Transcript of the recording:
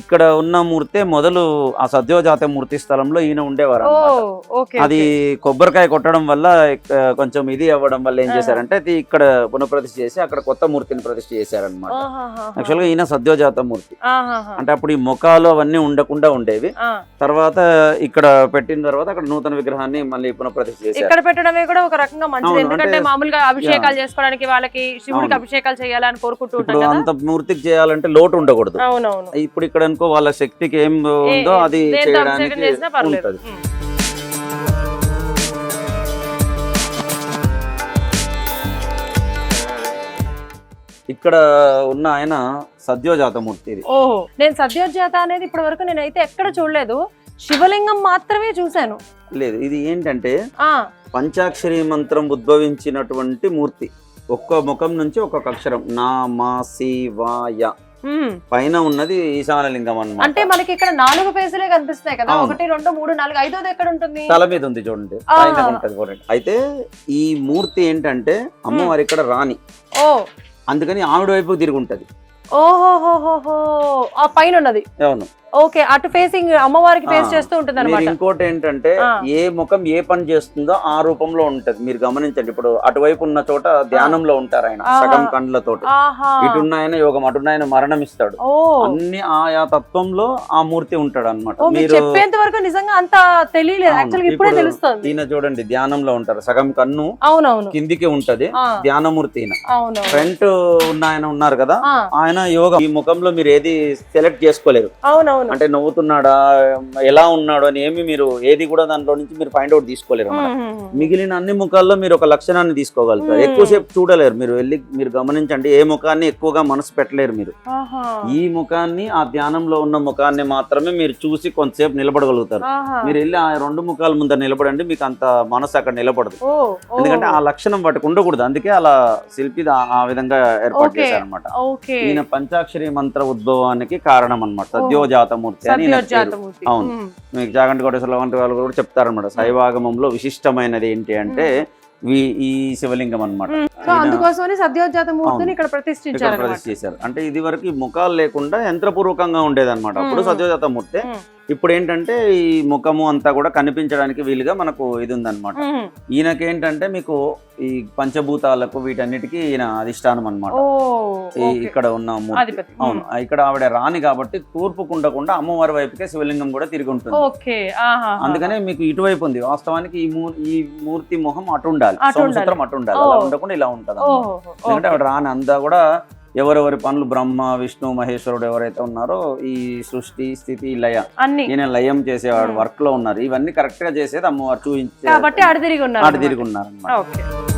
ఇక్కడ ఉన్న మూర్తే మొదలు ఆ సద్యోజాత మూర్తి స్థలంలో ఈయన ఉండేవారు అది కొబ్బరికాయ కొట్టడం వల్ల కొంచెం ఇది అవ్వడం వల్ల ఏం. చేశారంటే అది ఇక్కడ పునఃప్రతిష్ఠ చేసి అక్కడ కొత్త మూర్తిని ప్రతిష్ఠ చేశారనమాట యాక్చువల్గా ఈయన సద్యోజాత మూర్తి. అంటే అప్పుడు ఈ ముఖాలు అవన్నీ ఉండకుండా ఉండేవి. తర్వాత ఇక్కడ పెట్టిన తర్వాత అక్కడ నూతన విగ్రహాన్ని మళ్ళీ పునఃప్రతిష్ఠ చేశారు. ఇక్కడ పెట్టడమే కూడా ఒక రకంగా మంచిది. ఎందుకంటే మామూలుగా అభిషేకాలు చేసుకోవడానికి వాళ్ళకి శివుడికి. అభిషేకాలు చేయాలని కోరుకుంటూ ఉంటాం ఇప్పుడు కదా. అంత మూర్తికి చేయాలంటే లోటు ఉండకూడదు. ఇప్పుడు ఇక్కడ అనుకో వాళ్ళ శక్తికి ఏం ఉందో అది చేయడానికి ఉంటది. ఇక్కడ ఉన్న ఆయన సద్యోజాత మూర్తి ఇది. ఓహో నేను సద్యోజాత అనేది ఇప్పటి వరకు నేనైతే ఎక్కడ చూడలేదు. శివలింగం మాత్రమే చూశాను. లేదు ఇది ఏంటంటే పంచాక్షరి మంత్రం ఉద్భవించినటువంటి మూర్తి. ఒక్క ముఖం నుంచి ఒక్కొక్క అక్షరం. నా మా సి వా య ఉమ్. పైన ఉన్నది ఈశాన లింగం అంటే అన్నమాట మనకి ఇక్కడ నాలుగు పేజీలే కనిపిస్తున్నాయి కదా. ఒకటి రెండు మూడు నాలుగు ఐదోది ఎక్కడ ఉంటుంది తల మీద ఉంది చూడండి. ఆ. పైన ఉంటది చూడండి. అయితే ఈ మూర్తి ఏంటంటే అమ్మవారి ఇక్కడ రాణి. ఓ. అందుకని ఆవిడ వైపు తిరిగి ఉంటది. ఆ పైన ఉన్నది అవును. ఓకే అటు ఫేసింగ్ అమ్మవారికి ఫేస్. చేస్తూ ఉంటుంది అనమాట ఇంకోటి ఏంటంటే. ఏ ముఖం ఏ పని చేస్తుందో ఆ రూపంలో ఉంటది. మీరు గమనించండి ఇప్పుడు అటువైపు ఉన్న చోట ధ్యానంలో ఉంటారు ఆయన. సగం కండ్లతో ఇటున్న ఆయన యోగం అటున్న ఆయన మరణం ఇస్తాడు అన్ని ఆయా తత్వంలో ఆ మూర్తి ఉంటాడు అనమాట మీరు చెప్పేంత వరకు నిజంగా అంత తెలియలేదు. యాక్చువల్గా ఇప్పుడే తెలుస్తుంది. ఈయన చూడండి ధ్యానంలో ఉంటారు. సగం కన్ను అవునవును. కిందికి ఉంటది. ధ్యానమూర్తి ఈయన. ఫ్రంట్ ఉన్న ఆయన ఉన్నారు కదా ఆ, ఆయన యోగం. ఈ ముఖంలో మీరు ఏది సెలెక్ట్ చేసుకోలేరు. అవునవును. అంటే నవ్వుతున్నాడా ఎలా ఉన్నాడు అని ఏమి మీరు ఏది కూడా దాంట్లో నుంచి మీరు ఫైండ్ అవుట్ తీసుకోలేరు. మిగిలిన అన్ని ముఖాల్లో మీరు ఒక లక్షణాన్ని తీసుకోగలుగుతారు. ఎక్కువసేపు చూడలేరు మీరు వెళ్ళి మీరు గమనించండి ఏ ముఖాన్ని ఎక్కువగా మనసు పెట్టలేరు మీరు. ఈ ముఖాన్ని ఆ ధ్యానంలో ఉన్న ముఖాన్ని మాత్రమే మీరు చూసి కొంతసేపు నిలబడగలుగుతారు. మీరు వెళ్ళి ఆ రెండు ముఖాల ముందర నిలబడండి మీకు అంత మనసు అక్కడ నిలబడదు. ఎందుకంటే ఆ లక్షణం వాటికి ఉండకూడదు. అందుకే అలా శిల్పి ఆ- విధంగా ఏర్పాటు. చేశారనమాట ఈయన పంచాక్షరి మంత్ర ఉద్భవానికి కారణం అనమాట సద్యోజాతమూర్తి అని అవును. మీకు జాగంటి కోటేశ్వర వంటి వాళ్ళు కూడా చెప్తారనమాట శైవాగమంలో విశిష్టమైనది ఏంటి అంటే ఈ శివలింగం అనమాట అందుకోసమని సద్యోజాత మూర్తిని. ఇక్కడ ప్రతిష్ఠించారు. అంటే ఇది వరకు ముఖాలు లేకుండా యంత్రపూర్వకంగా ఉండేదన్నమాట. అప్పుడు మ్మ్. సత్యజాత మూర్తి ఇప్పుడు ఏంటంటే ఈ ముఖము అంతా కూడా కనిపించడానికి వీలుగా మనకు ఇది ఉందన్నమాట ఈయనకి ఏంటంటే మీకు ఈ పంచభూతాలకు వీటన్నిటికీ ఈయన అధిష్టానం ఓకే. ఇక్కడ ఉన్న అవును ఇక్కడ ఆవిడ రాణి కాబట్టి తూర్పుకు ఉండకుండా అమ్మవారి వైపుకే శివలింగం కూడా తిరిగి ఉంటుంది. అందుకనే మీకు ఇటువైపు ఉంది. వాస్తవానికి ఈ ఈ మూర్తి మొహం అటు ఉండాలి అటు ఉండాలి. సోమసూత్రం అటు ఉండాలి. అలా ఉండకుండా ఇలా ఉంటుంది ఎందుకంటే ఆవిడ రాని అంతా కూడా ఎవరెవరి పనులు బ్రహ్మ విష్ణు మహేశ్వరుడు ఎవరైతే ఉన్నారో ఈ సృష్టి స్థితి లయ అన్ని. ఈయన లయం చేసేవాడు. వర్క్లో ఉన్నారు. ఇవన్నీ కరెక్ట్గా చేసేది అమ్మవారు చూపించే కాబట్టి ఉన్నారు ఉన్నారు